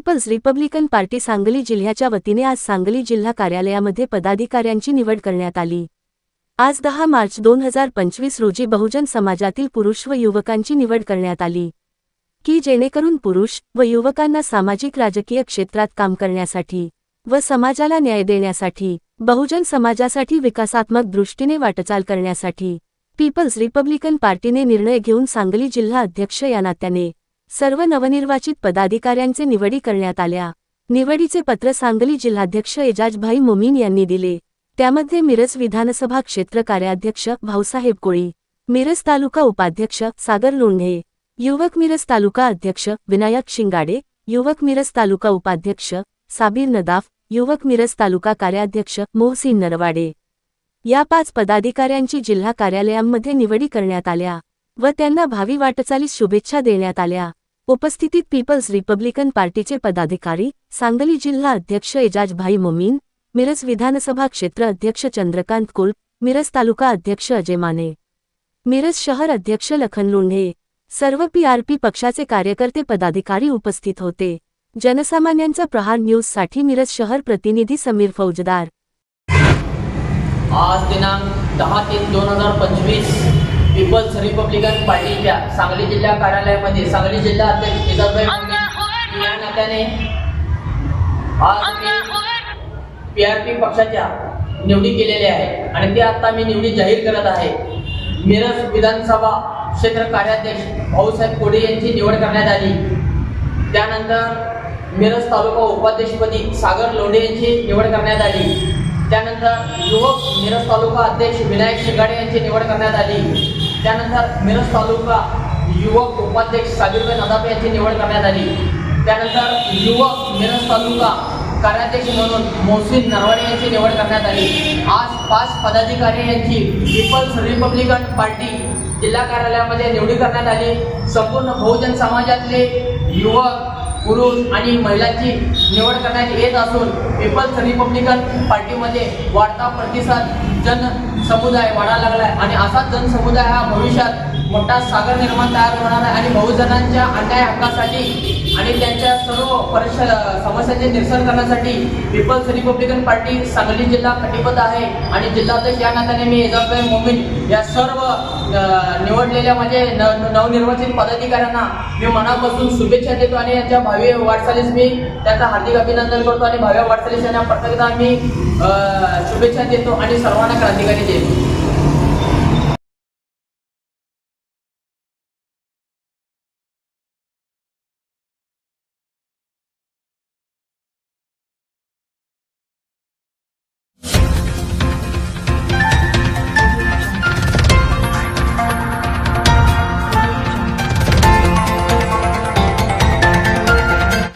People's Republican party Sangli जिल्ह्याच्या वतीने आज सांगली जिल्हा कार्यालयामध्ये पदाधिकाऱ्यांची निवड करण्यात आली. आज दहा मार्च दोन हजार पंचवीस रोजी बहुजन समाजातील पुरुष व युवकांची निवड करण्यात आली. की जेणेकरून पुरुष व युवकांना सामाजिक राजकीय क्षेत्रात काम करण्यासाठी व समाजाला न्याय देण्यासाठी बहुजन समाजासाठी विकासात्मक दृष्टीने वाटचाल करण्यासाठी पीपल्स रिपब्लिकन पार्टीने निर्णय घेऊन सांगली जिल्हा अध्यक्ष या नात्याने सर्व नवनिर्वाचित पदाधिकाऱ्यांचे निवडी करण्यात आल्या. निवडीचे पत्र सांगली जिल्हाध्यक्ष एजाजभाई मोमीन यांनी दिले. त्यामध्ये मिरज विधानसभा क्षेत्र कार्याध्यक्ष भाऊसाहेब कोळी मिरज तालुका उपाध्यक्ष सागर लोंढे युवक मिरज तालुका अध्यक्ष विनायक शिंगाडे युवक मिरज तालुका उपाध्यक्ष साबीर नदाफ युवक मिरज तालुका कार्याध्यक्ष मोहसिन नरवाडे. या पाच पदाधिकाऱ्यांची जिल्हा कार्यालयांमध्ये निवडी करण्यात आल्या व त्यांना भावी वाटचालीस शुभेच्छा देण्यात आल्या. उपस्थितीत पीपल्स रिपब्लिकन पार्टीचे पदाधिकारी सांगली जिल्हा अध्यक्ष एजाजभाई मोमीन मिरज विधानसभा क्षेत्र अध्यक्ष चंद्रकांत कुल मिरज तालुका अध्यक्ष अजय माने. मिरज शहर अध्यक्ष लखन लोंढे. सर्व पीआरपी पक्षाचे कार्यकर्ते पदाधिकारी उपस्थित होते. जनसामान्यांचा प्रहार न्यूजसाठी मिरज शहर प्रतिनिधी समीर फौजदार. आज दिनांक दहा तीन दोन हजार पंचवीस पीपल्स रिपब्लिकन पार्टीच्या सांगली जिल्हा कार्यालयामध्ये सांगली जिल्हा अध्यक्ष या नात्याने आज पी आर पी पक्षाच्या निवडी केलेल्या आहे आणि ते आता मी निवडी जाहीर करत आहे. मिरज विधानसभा क्षेत्र कार्याध्यक्ष भाऊसाहेब कोडे यांची निवड करण्यात आली. त्यानंतर मिरज तालुका उपाध्यक्षपदी सागर लोंढे यांची निवड करण्यात आली. त्यानंतर युवक मिरज तालुका अध्यक्ष विनायक शिंगाडे यांची निवड करण्यात आली. त्यानंतर मिरज तालुका युवक उपाध्यक्ष साबिरभाई नदापे यांची निवड करण्यात आली. त्यानंतर युवक मिरज तालुका कार्याध्यक्ष म्हणून मोहसिन नरवाडे यांची निवड करण्यात आली. आज पाच पदाधिकारी यांची पीपल्स रिपब्लिकन पार्टी जिल्हा कार्यालयामध्ये निवडी करण्यात आली. संपूर्ण बहुजन समाजातले युवक पुरुष आणि महिलांची निवड करण्यात येत असून पीपल्स रिपब्लिकन पार्टीमध्ये वाढता प्रतिसाद जन समुदाय वाढायला लागलाय. आणि असाच जनसमुदाय हा भविष्यात मोठा सागर निर्माण तयार होणार आहे आणि बहुजनांच्या अन्याय हक्कासाठी आणि त्यांच्या सर्व परिष समस्यांचे निरसन करण्यासाठी पीपल्स रिपब्लिकन पार्टी सांगली जिल्हा कटिबद्ध आहे. आणि जिल्हाध्यक्ष या नात्याने मी एजाजभाई मोमीन या सर्व निवडलेल्या माझे न नवनिर्वाचित पदाधिकाऱ्यांना मी मनापासून शुभेच्छा देतो आणि यांच्या भावी वाटचालीस मी त्याचा हार्दिक अभिनंदन करतो आणि भावी वाटचालीस यांना प्रत्येकदा मी शुभेच्छा देतो आणि सर्वांना क्रांतिकारी देतो.